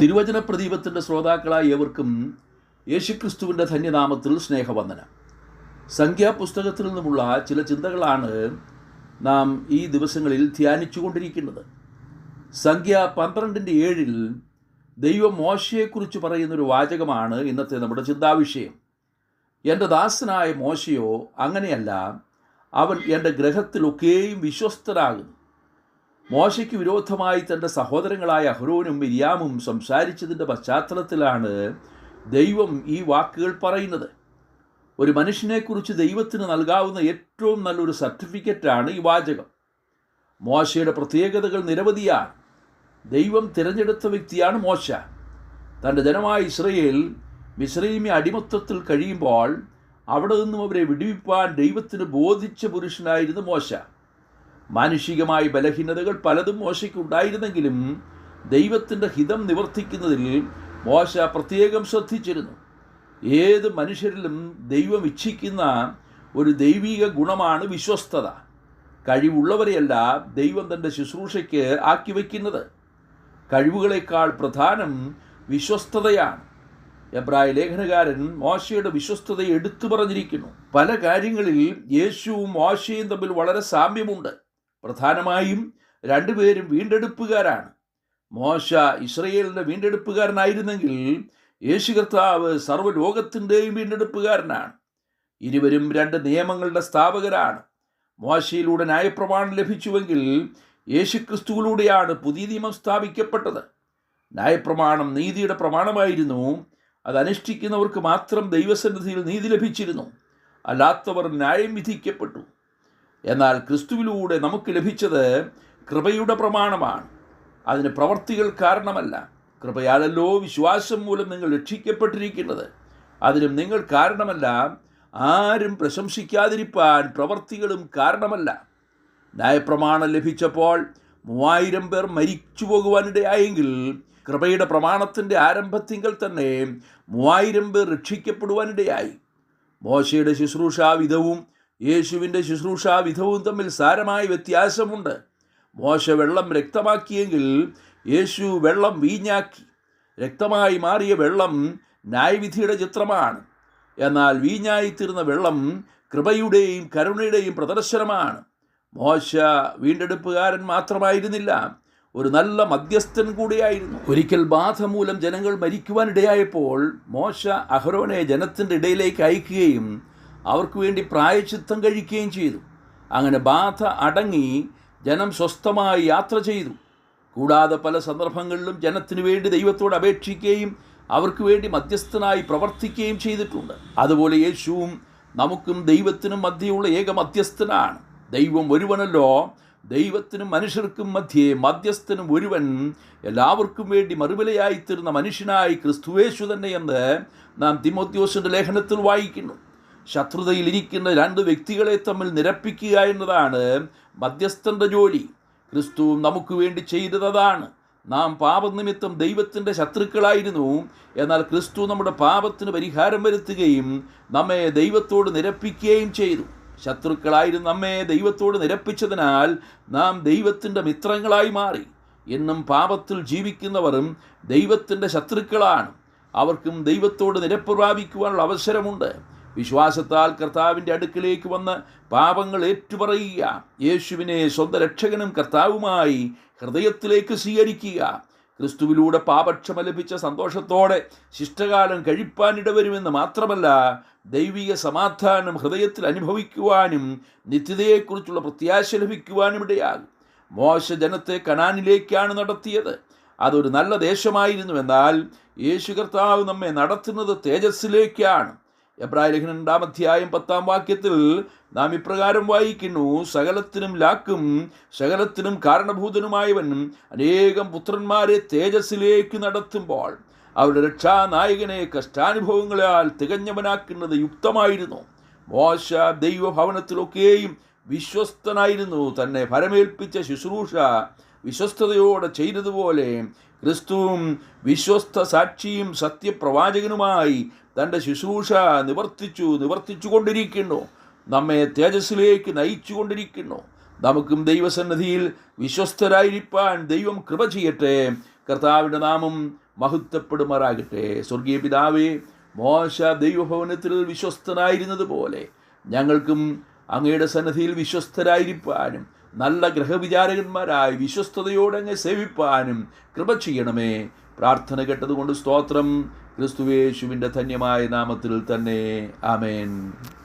തിരുവചന പ്രദീപത്തിന്റെ ശ്രോതാക്കളായ ഏവർക്കും യേശുക്രിസ്തുവിന്റെ ധന്യനാമത്തിൽ സ്നേഹവന്ദനം. സംഖ്യാപുസ്തകത്തിൽ നിന്നുമുള്ള ചില ചിന്തകളാണ് നാം ഈ ദിവസങ്ങളിൽ ധ്യാനിച്ചു കൊണ്ടിരിക്കുന്നത് സംഖ്യ പന്ത്രണ്ടിന്റെ ഏഴിൽ ദൈവം മോശയെക്കുറിച്ച് പറയുന്നൊരു വാചകമാണ് ഇന്നത്തെ നമ്മുടെ ചിന്താവിഷയം. എന്റെ ദാസനായ മോശയോ അങ്ങനെയല്ല അവൻ എന്റെ ഗ്രഹത്തിലൊക്കെയും വിശ്വസ്തനാകുന്നു. മോശയ്ക്ക് വിരോധമായി തന്റെ സഹോദരങ്ങളായ അഹ്റോനും മിരിയാമും സംസാരിച്ചതിന്റെ പശ്ചാത്തലത്തിലാണ് ദൈവം ഈ വാക്കുകൾ പറയുന്നത്. ഒരു മനുഷ്യനെക്കുറിച്ച് ദൈവത്തിന് നൽകാവുന്ന ഏറ്റവും നല്ലൊരു സർട്ടിഫിക്കറ്റാണ് ഈ വാചകം. മോശയുടെ പ്രത്യേകതകൾ നിരവധിയാണ്. ദൈവം തിരഞ്ഞെടുത്ത വ്യക്തിയാണ് മോശ. തന്റെ ജനമായ ഇസ്രയേൽ മിശ്രീമി അടിമത്തത്തിൽ കഴിയുമ്പോൾ അവിടെ നിന്നും അവരെ വിടുവിപ്പാൻ ദൈവത്തിന് ബോധിച്ച പുരുഷനായിരുന്നു മോശ. മാനുഷികമായ ബലഹീനതകൾ പലതും മോശയ്ക്കുണ്ടായിരുന്നെങ്കിലും ദൈവത്തിന്റെ ഹിതം നിവർത്തിക്കുന്നതിൽ മോശ പ്രത്യേകം ശ്രദ്ധിച്ചിരുന്നു. ഏത് മനുഷ്യരിലും ദൈവം ഇച്ഛിക്കുന്ന ഒരു ദൈവിക ഗുണമാണ് വിശ്വസ്തത. കഴിവുള്ളവരെയല്ല ദൈവം തന്റെ ശുശ്രൂഷയ്ക്ക് ആക്കി വയ്ക്കുന്നത്. കഴിവുകളേക്കാൾ പ്രധാനം വിശ്വസ്തതയാണ്. എബ്രായ ലേഖനകാരൻ മോശയുടെ വിശ്വസ്തതയെ എടുത്തു പറഞ്ഞിരിക്കുന്നു. പല കാര്യങ്ങളിൽ യേശുവും മോശയും തമ്മിൽ വളരെ സാമ്യമുണ്ട്. പ്രധാനമായും രണ്ടുപേരും വീണ്ടെടുപ്പുകാരാണ്. മോശ ഇസ്രയേലിന്റെ വീണ്ടെടുപ്പുകാരനായിരുന്നെങ്കിൽ യേശു കർത്താവ് സർവലോകത്തിന്റെയും വീണ്ടെടുപ്പുകാരനാണ്. ഇരുവരും രണ്ട് നിയമങ്ങളുടെ സ്ഥാപകരാണ്. മോശയിലൂടെ ന്യായപ്രമാണം ലഭിച്ചുവെങ്കിൽ യേശുക്രിസ്തുവിലൂടെയാണ് പുതിയ നിയമം സ്ഥാപിക്കപ്പെട്ടത്. ന്യായപ്രമാണം നീതിയുടെ പ്രമാണമായിരുന്നു. അത് അനുഷ്ഠിക്കുന്നവർക്ക് മാത്രം ദൈവസന്നിധിയിൽ നീതി ലഭിച്ചിരുന്നു. അല്ലാത്തവർ ന്യായം വിധിക്കപ്പെട്ടു. എന്നാൽ ക്രിസ്തുവിലൂടെ നമുക്ക് ലഭിച്ചത് കൃപയുടെ പ്രമാണമാണ്. അതിന് പ്രവർത്തികൾ കാരണമല്ല. കൃപയാലല്ലോ വിശ്വാസം മൂലം നിങ്ങൾ രക്ഷിക്കപ്പെട്ടിരിക്കുന്നത്. അതിനും നിങ്ങൾ കാരണമല്ല. ആരും പ്രശംസിക്കാതിരിപ്പാൻ പ്രവർത്തികളും കാരണമല്ല. ന്യായപ്രമാണം ലഭിച്ചപ്പോൾ മൂവായിരം പേർ മരിച്ചു പോകുവാനിടയായെങ്കിൽ കൃപയുടെ പ്രമാണത്തിന്റെ ആരംഭത്തിങ്കൽ തന്നെ മൂവായിരം പേർ രക്ഷിക്കപ്പെടുവാനിടയായി. മോശയുടെ ശുശ്രൂഷാവിധവും യേശുവിന്റെ ശുശ്രൂഷാവിധവും തമ്മിൽ സാരമായ വ്യത്യാസമുണ്ട്. മോശ വെള്ളം രക്തമാക്കിയെങ്കിൽ യേശു വെള്ളം വീഞ്ഞാക്കി. രക്തമായി മാറിയ വെള്ളം ന്യായവിധിയുടെ ചിത്രമാണ്. എന്നാൽ വീഞ്ഞായിത്തീർന്ന വെള്ളം കൃപയുടെയും കരുണയുടെയും പ്രദർശനമാണ്. മോശ വീണ്ടെടുപ്പുകാരൻ മാത്രമായിരുന്നില്ല ഒരു നല്ല മധ്യസ്ഥൻ കൂടിയായിരുന്നു. ഒരിക്കൽ ബാധ മൂലം ജനങ്ങൾ മരിക്കുവാനിടയായപ്പോൾ മോശ അഹ്റോനെ ജനത്തിന്റെ ഇടയിലേക്ക് അയക്കുകയും അവർക്ക് വേണ്ടി പ്രായച്ചിത്തം കഴിക്കുകയും ചെയ്തു. അങ്ങനെ ബാധ അടങ്ങി ജനം സ്വസ്ഥമായി യാത്ര ചെയ്തു. കൂടാതെ പല സന്ദർഭങ്ങളിലും ജനത്തിനു വേണ്ടി ദൈവത്തോട് അപേക്ഷിക്കുകയും അവർക്ക് വേണ്ടി മധ്യസ്ഥനായി പ്രവർത്തിക്കുകയും ചെയ്തിട്ടുണ്ട്. അതുപോലെ യേശുവും നമുക്കും ദൈവത്തിനും മധ്യയുള്ള ഏക മധ്യസ്ഥനാണ്. ദൈവം ഒരുവനല്ലോ. ദൈവത്തിനും മനുഷ്യർക്കും മധ്യേ മധ്യസ്ഥനും ഒരുവൻ. എല്ലാവർക്കും വേണ്ടി മറുവിലയായിത്തീർന്ന മനുഷ്യനായി ക്രിസ്തുവേശു തന്നെയെന്ന് നാം തിമോത്യോസിന്റെ ലേഖനത്തിൽ വായിക്കുന്നു. ശത്രുതയിലിരിക്കുന്ന രണ്ട് വ്യക്തികളെ തമ്മിൽ നിരപ്പിക്കുക എന്നതാണ് മധ്യസ്ഥന്റെ ജോലി. ക്രിസ്തു നമുക്ക് വേണ്ടി ചെയ്തതാണ് നാം പാപനിമിത്തം ദൈവത്തിന്റെ ശത്രുക്കളായിരുന്നു. എന്നാൽ ക്രിസ്തു നമ്മുടെ പാപത്തിന് പരിഹാരം വരുത്തുകയും നമ്മെ ദൈവത്തോട് നിരപ്പിക്കുകയും ചെയ്തു. ശത്രുക്കളായിരുന്നു നമ്മെ ദൈവത്തോട് നിരപ്പിച്ചതിനാൽ നാം ദൈവത്തിന്റെ മിത്രങ്ങളായി മാറി. എന്നും പാപത്തിൽ ജീവിക്കുന്നവരും ദൈവത്തിന്റെ ശത്രുക്കളാണ്. അവർക്കും ദൈവത്തോട് നിരപ്പ് പ്രാപിക്കുവാനുള്ള അവസരമുണ്ട്. വിശ്വാസത്താൽ കർത്താവിന്റെ അടുക്കിലേക്ക് വന്ന് പാപങ്ങൾ ഏറ്റുപറയുക. യേശുവിനെ സ്വന്തം രക്ഷകനും കർത്താവുമായി ഹൃദയത്തിലേക്ക് സ്വീകരിക്കുക. ക്രിസ്തുവിലൂടെ പാപക്ഷമ ലഭിച്ച സന്തോഷത്തോടെ ശിഷ്ടകാലം കഴിപ്പാനിടവരുമെന്ന് മാത്രമല്ല ദൈവിക സമാധാനം ഹൃദയത്തിൽ അനുഭവിക്കുവാനും നിത്യതയെക്കുറിച്ചുള്ള പ്രത്യാശ ലഭിക്കുവാനും ഇടയാകും. മോശ ജനത്തെ കനാനിലേക്കാണ് നടത്തിയത്. അതൊരു നല്ല ദേശമായിരുന്നു എന്നാൽ യേശു കർത്താവ് നമ്മെ നടത്തുന്നത് തേജസ്സിലേക്കാണ്. എബ്രായ ലേഖനം രണ്ടാം അധ്യായം പത്താം വാക്യത്തിൽ നാം ഇപ്രകാരം വായിക്കുന്നു സകലത്തിനും ലാക്കും സകലത്തിനും കാരണഭൂതനുമായവൻ അനേകം പുത്രന്മാരെ തേജസ്സിലേക്ക് നടത്തുമ്പോൾ അവരുടെ രക്ഷാനായകനെ കഷ്ടാനുഭവങ്ങളാൽ തികഞ്ഞവനാക്കുന്നത് യുക്തമായിരുന്നു. മോശ ദൈവഭവനത്തിലൊക്കെയും വിശ്വസ്തനായിരുന്നു. തന്നെ ഭരമേൽപ്പിച്ച ശുശ്രൂഷ വിശ്വസ്തയോടെ ചെയ്തതുപോലെ ക്രിസ്തുവും വിശ്വസ്ത സാക്ഷിയും സത്യപ്രവാചകനുമായി തന്റെ ശുശ്രൂഷ നിവർത്തിച്ചു നിവർത്തിച്ചു കൊണ്ടിരിക്കുന്നു നമ്മെ തേജസ്സിലേക്ക് നയിച്ചു കൊണ്ടിരിക്കുന്നു നമുക്കും ദൈവസന്നിധിയിൽ വിശ്വസ്തരായിരിക്കാൻ ദൈവം കൃപ ചെയ്യട്ടെ. കർത്താവിന്റെ നാമം മഹത്വപ്പെടുമാറാകട്ടെ. സ്വർഗീയ പിതാവേ മോശ ദൈവഭവനത്തിൽ വിശ്വസ്തനായിരുന്നതുപോലെ ഞങ്ങൾക്കും അങ്ങയുടെ സന്നിധിയിൽ വിശ്വസ്തരായിരിക്കാനും നല്ല ഗ്രഹവിചാരകന്മാരായി വിശ്വസ്തയോടെ അങ്ങ് സേവിപ്പാനും കൃപ ചെയ്യണമേ. പ്രാർത്ഥന കേട്ടതുകൊണ്ട് സ്തോത്രം. ക്രിസ്തുവേശുവിന്റെ ധന്യമായ നാമത്തിൽ തന്നെ. ആമേൻ.